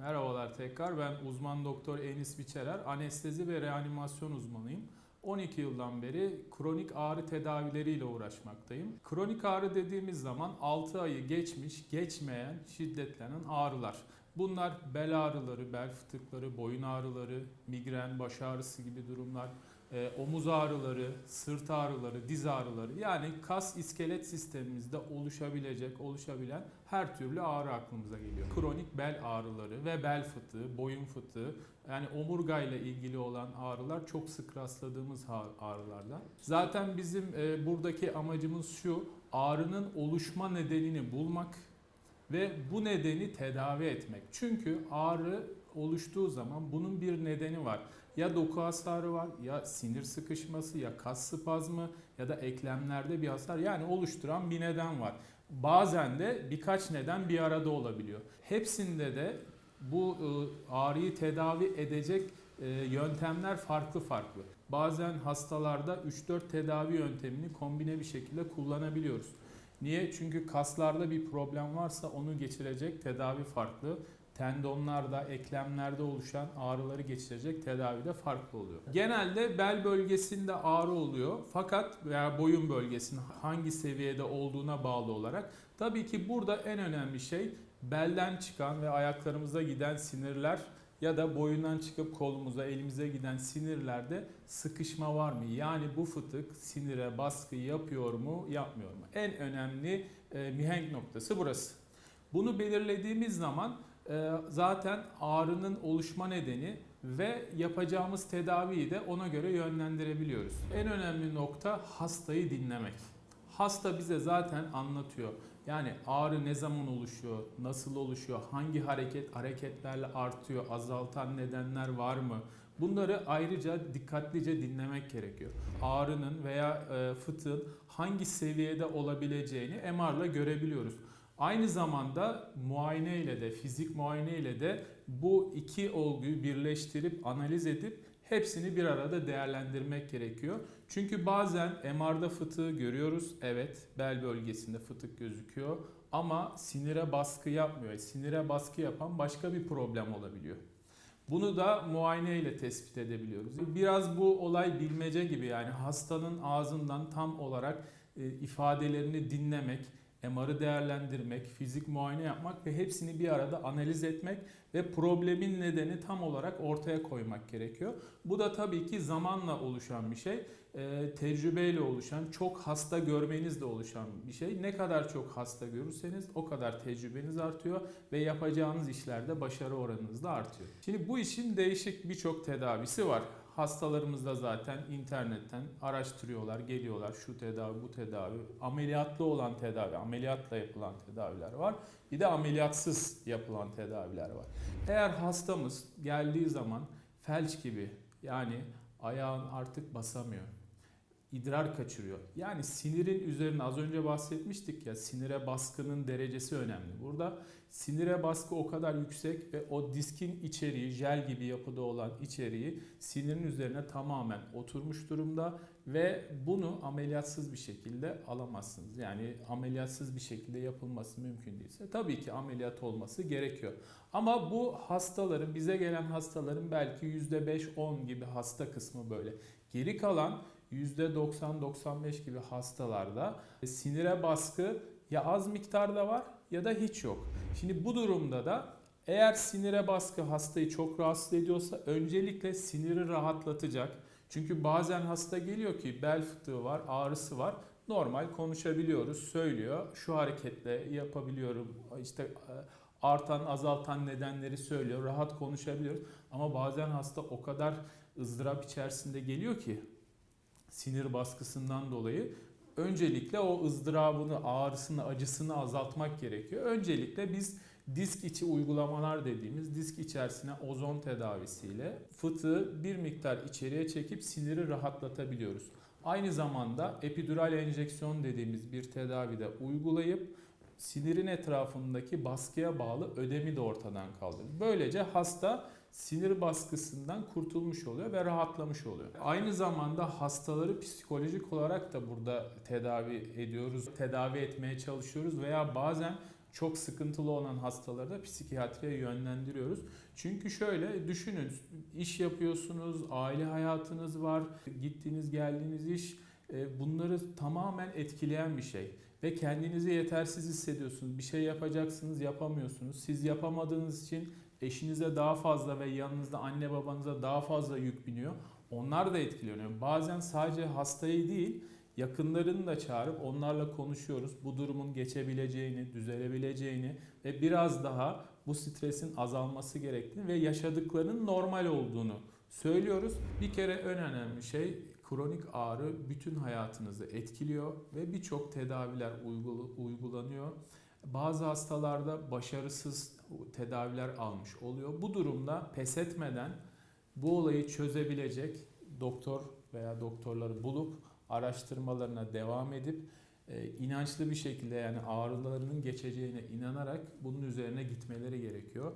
Merhabalar tekrar ben uzman doktor Enis Biçerer. Anestezi ve reanimasyon uzmanıyım. 12 yıldan beri kronik ağrı tedavileriyle uğraşmaktayım. Kronik ağrı dediğimiz zaman 6 ayı geçmiş, geçmeyen, şiddetlenen ağrılar. Bunlar bel ağrıları, bel fıtıkları, boyun ağrıları, migren, baş ağrısı gibi durumlar, e, omuz ağrıları, sırt ağrıları, diz ağrıları yani kas iskelet sistemimizde oluşabilecek, oluşabilen her türlü ağrı aklımıza geliyor. Kronik bel ağrıları ve bel fıtığı, boyun fıtığı yani omurgayla ilgili olan ağrılar çok sık rastladığımız ağrılardan. Zaten bizim e, buradaki amacımız şu ağrının oluşma nedenini bulmak ve bu nedeni tedavi etmek. Çünkü ağrı oluştuğu zaman bunun bir nedeni var. Ya doku hasarı var, ya sinir sıkışması, ya kas spazmı ya da eklemlerde bir hasar. Yani oluşturan bir neden var. Bazen de birkaç neden bir arada olabiliyor. Hepsinde de bu e, ağrıyı tedavi edecek e, yöntemler farklı farklı. Bazen hastalarda 3-4 tedavi yöntemini kombine bir şekilde kullanabiliyoruz. Niye? Çünkü kaslarda bir problem varsa onu geçirecek tedavi farklı. Tendonlarda, eklemlerde oluşan ağrıları geçirecek tedavi de farklı oluyor. Genelde bel bölgesinde ağrı oluyor fakat veya boyun bölgesinin hangi seviyede olduğuna bağlı olarak tabii ki burada en önemli şey belden çıkan ve ayaklarımıza giden sinirler ya da boyundan çıkıp kolumuza, elimize giden sinirlerde sıkışma var mı? Yani bu fıtık sinire baskı yapıyor mu, yapmıyor mu? En önemli e, mihenk noktası burası. Bunu belirlediğimiz zaman zaten ağrının oluşma nedeni ve yapacağımız tedaviyi de ona göre yönlendirebiliyoruz. En önemli nokta hastayı dinlemek. Hasta bize zaten anlatıyor. Yani ağrı ne zaman oluşuyor, nasıl oluşuyor, hangi hareket hareketlerle artıyor, azaltan nedenler var mı? Bunları ayrıca dikkatlice dinlemek gerekiyor. Ağrının veya e, fıtığın hangi seviyede olabileceğini MR'la görebiliyoruz. Aynı zamanda muayene ile de fizik muayene ile de bu iki olguyu birleştirip analiz edip hepsini bir arada değerlendirmek gerekiyor. Çünkü bazen MR'da fıtığı görüyoruz. Evet, bel bölgesinde fıtık gözüküyor ama sinire baskı yapmıyor. Sinire baskı yapan başka bir problem olabiliyor. Bunu da muayene ile tespit edebiliyoruz. Biraz bu olay bilmece gibi yani hastanın ağzından tam olarak e, ifadelerini dinlemek, MR'ı değerlendirmek, fizik muayene yapmak ve hepsini bir arada analiz etmek ve problemin nedeni tam olarak ortaya koymak gerekiyor. Bu da tabii ki zamanla oluşan bir şey, e, tecrübeyle oluşan, çok hasta görmenizle oluşan bir şey. Ne kadar çok hasta görürseniz o kadar tecrübeniz artıyor ve yapacağınız işlerde başarı oranınız da artıyor. Şimdi bu işin değişik birçok tedavisi var. Hastalarımız da zaten internetten araştırıyorlar, geliyorlar şu tedavi, bu tedavi. Ameliyatlı olan tedavi, ameliyatla yapılan tedaviler var. Bir de ameliyatsız yapılan tedaviler var. Eğer hastamız geldiği zaman felç gibi yani ayağın artık basamıyor, idrar kaçırıyor. Yani sinirin üzerine az önce bahsetmiştik ya sinire baskının derecesi önemli. Burada sinire baskı o kadar yüksek ve o diskin içeriği jel gibi yapıda olan içeriği sinirin üzerine tamamen oturmuş durumda ve bunu ameliyatsız bir şekilde alamazsınız. Yani ameliyatsız bir şekilde yapılması mümkün değilse tabii ki ameliyat olması gerekiyor. Ama bu hastaların bize gelen hastaların belki %5-10 gibi hasta kısmı böyle. Geri kalan %90-95 gibi hastalarda sinire baskı ya az miktarda var ya da hiç yok. Şimdi bu durumda da eğer sinire baskı hastayı çok rahatsız ediyorsa öncelikle siniri rahatlatacak. Çünkü bazen hasta geliyor ki bel fıtığı var, ağrısı var. Normal konuşabiliyoruz, söylüyor. Şu hareketle yapabiliyorum. İşte e, artan, azaltan nedenleri söylüyor. Rahat konuşabiliyoruz. Ama bazen hasta o kadar ızdırap içerisinde geliyor ki sinir baskısından dolayı öncelikle o ızdırabını, ağrısını, acısını azaltmak gerekiyor. Öncelikle biz disk içi uygulamalar dediğimiz disk içerisine ozon tedavisiyle fıtığı bir miktar içeriye çekip siniri rahatlatabiliyoruz. Aynı zamanda epidural enjeksiyon dediğimiz bir tedavide uygulayıp sinirin etrafındaki baskıya bağlı ödemi de ortadan kaldırır. Böylece hasta sinir baskısından kurtulmuş oluyor ve rahatlamış oluyor. Aynı zamanda hastaları psikolojik olarak da burada tedavi ediyoruz, tedavi etmeye çalışıyoruz veya bazen çok sıkıntılı olan hastaları da psikiyatriye yönlendiriyoruz. Çünkü şöyle düşünün iş yapıyorsunuz, aile hayatınız var, gittiğiniz geldiğiniz iş bunları tamamen etkileyen bir şey. Ve kendinizi yetersiz hissediyorsunuz. Bir şey yapacaksınız yapamıyorsunuz. Siz yapamadığınız için eşinize daha fazla ve yanınızda anne babanıza daha fazla yük biniyor. Onlar da etkileniyor. Bazen sadece hastayı değil yakınlarını da çağırıp onlarla konuşuyoruz. Bu durumun geçebileceğini, düzelebileceğini ve biraz daha bu stresin azalması gerektiğini ve yaşadıklarının normal olduğunu söylüyoruz. Bir kere en önemli şey kronik ağrı bütün hayatınızı etkiliyor ve birçok tedaviler uygulanıyor. Bazı hastalarda başarısız tedaviler almış oluyor. Bu durumda pes etmeden bu olayı çözebilecek doktor veya doktorları bulup araştırmalarına devam edip e, inançlı bir şekilde yani ağrılarının geçeceğine inanarak bunun üzerine gitmeleri gerekiyor.